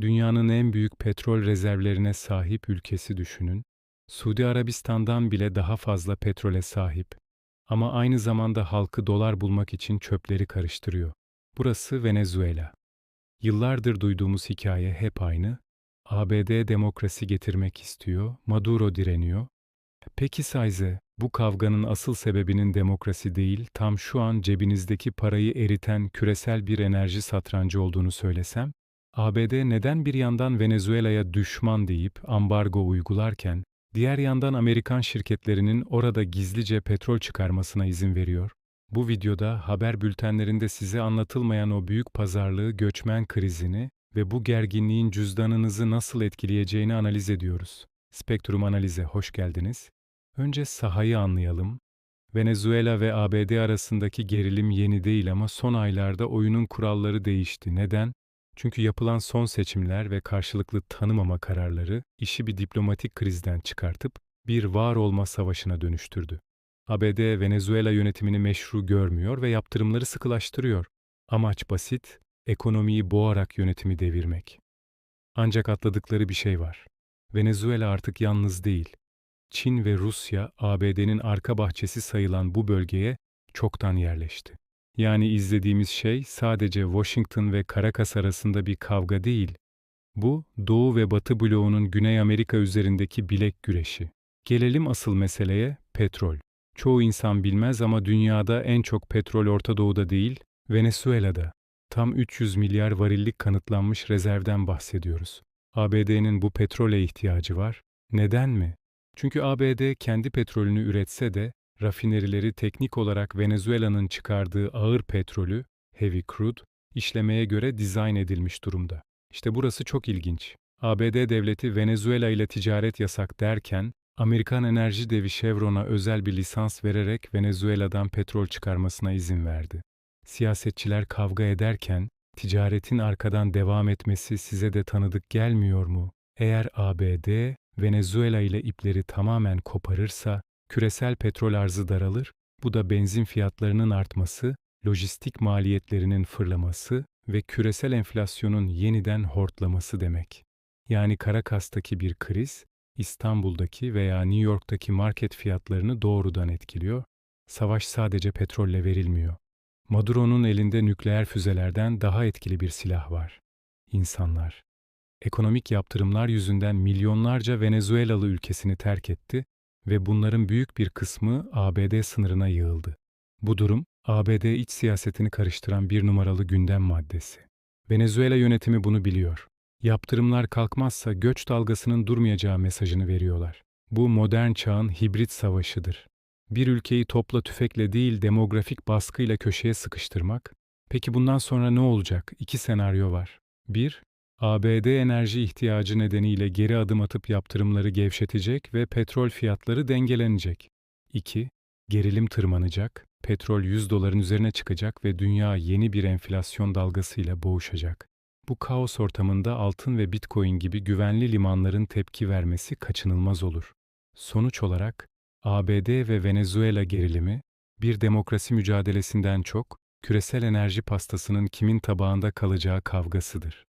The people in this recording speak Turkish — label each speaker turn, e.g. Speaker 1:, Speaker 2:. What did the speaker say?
Speaker 1: dünyanın en büyük petrol rezervlerine sahip ülkesi düşünün. Suudi Arabistan'dan bile daha fazla petrole sahip. Ama aynı zamanda halkı dolar bulmak için çöpleri karıştırıyor. Burası Venezuela. Yıllardır duyduğumuz hikaye hep aynı. ABD demokrasi getirmek istiyor, Maduro direniyor. Peki Sayze, bu kavganın asıl sebebinin demokrasi değil, tam şu an cebinizdeki parayı eriten küresel bir enerji satrancı olduğunu söylesem? ABD neden bir yandan Venezuela'ya düşman deyip ambargo uygularken, diğer yandan Amerikan şirketlerinin orada gizlice petrol çıkarmasına izin veriyor? Bu videoda haber bültenlerinde size anlatılmayan o büyük pazarlığı, göçmen krizini ve bu gerginliğin cüzdanınızı nasıl etkileyeceğini analiz ediyoruz. Spektrum Analiz'e hoş geldiniz. Önce sahayı anlayalım. Venezuela ve ABD arasındaki gerilim yeni değil ama son aylarda oyunun kuralları değişti. Neden? Çünkü yapılan son seçimler ve karşılıklı tanımama kararları işi bir diplomatik krizden çıkartıp bir var olma savaşına dönüştürdü. ABD Venezuela yönetimini meşru görmüyor ve yaptırımları sıkılaştırıyor. Amaç basit, ekonomiyi boğarak yönetimi devirmek. Ancak atladıkları bir şey var. Venezuela artık yalnız değil. Çin ve Rusya, ABD'nin arka bahçesi sayılan bu bölgeye çoktan yerleşti. Yani izlediğimiz şey sadece Washington ve Caracas arasında bir kavga değil. Bu, Doğu ve Batı bloğunun Güney Amerika üzerindeki bilek güreşi. Gelelim asıl meseleye, petrol. Çoğu insan bilmez ama dünyada en çok petrol Orta Doğu'da değil, Venezuela'da. Tam 300 milyar varillik kanıtlanmış rezervden bahsediyoruz. ABD'nin bu petrole ihtiyacı var. Neden mi? Çünkü ABD kendi petrolünü üretse de rafinerileri teknik olarak Venezuela'nın çıkardığı ağır petrolü, heavy crude, işlemeye göre dizayn edilmiş durumda. İşte burası çok ilginç. ABD devleti Venezuela ile ticaret yasak derken, Amerikan enerji devi Chevron'a özel bir lisans vererek Venezuela'dan petrol çıkarmasına izin verdi. Siyasetçiler kavga ederken, ticaretin arkadan devam etmesi size de tanıdık gelmiyor mu? Eğer ABD, Venezuela ile ipleri tamamen koparırsa, küresel petrol arzı daralır, bu da benzin fiyatlarının artması, lojistik maliyetlerinin fırlaması ve küresel enflasyonun yeniden hortlaması demek. Yani Karakas'taki bir kriz, İstanbul'daki veya New York'taki market fiyatlarını doğrudan etkiliyor. Savaş sadece petrolle verilmiyor. Maduro'nun elinde nükleer füzelerden daha etkili bir silah var. İnsanlar. Ekonomik yaptırımlar yüzünden milyonlarca Venezuelalı ülkesini terk etti ve bunların büyük bir kısmı ABD sınırına yığıldı. Bu durum, ABD iç siyasetini karıştıran bir numaralı gündem maddesi. Venezuela yönetimi bunu biliyor. Yaptırımlar kalkmazsa göç dalgasının durmayacağı mesajını veriyorlar. Bu modern çağın hibrit savaşıdır. Bir ülkeyi topla tüfekle değil demografik baskıyla köşeye sıkıştırmak. Peki bundan sonra ne olacak? İki senaryo var. 1. ABD enerji ihtiyacı nedeniyle geri adım atıp yaptırımları gevşetecek ve petrol fiyatları dengelenecek. 2. Gerilim tırmanacak, petrol 100 doların üzerine çıkacak ve dünya yeni bir enflasyon dalgasıyla boğuşacak. Bu kaos ortamında altın ve bitcoin gibi güvenli limanların tepki vermesi kaçınılmaz olur. Sonuç olarak ABD ve Venezuela gerilimi bir demokrasi mücadelesinden çok küresel enerji pastasının kimin tabağında kalacağı kavgasıdır.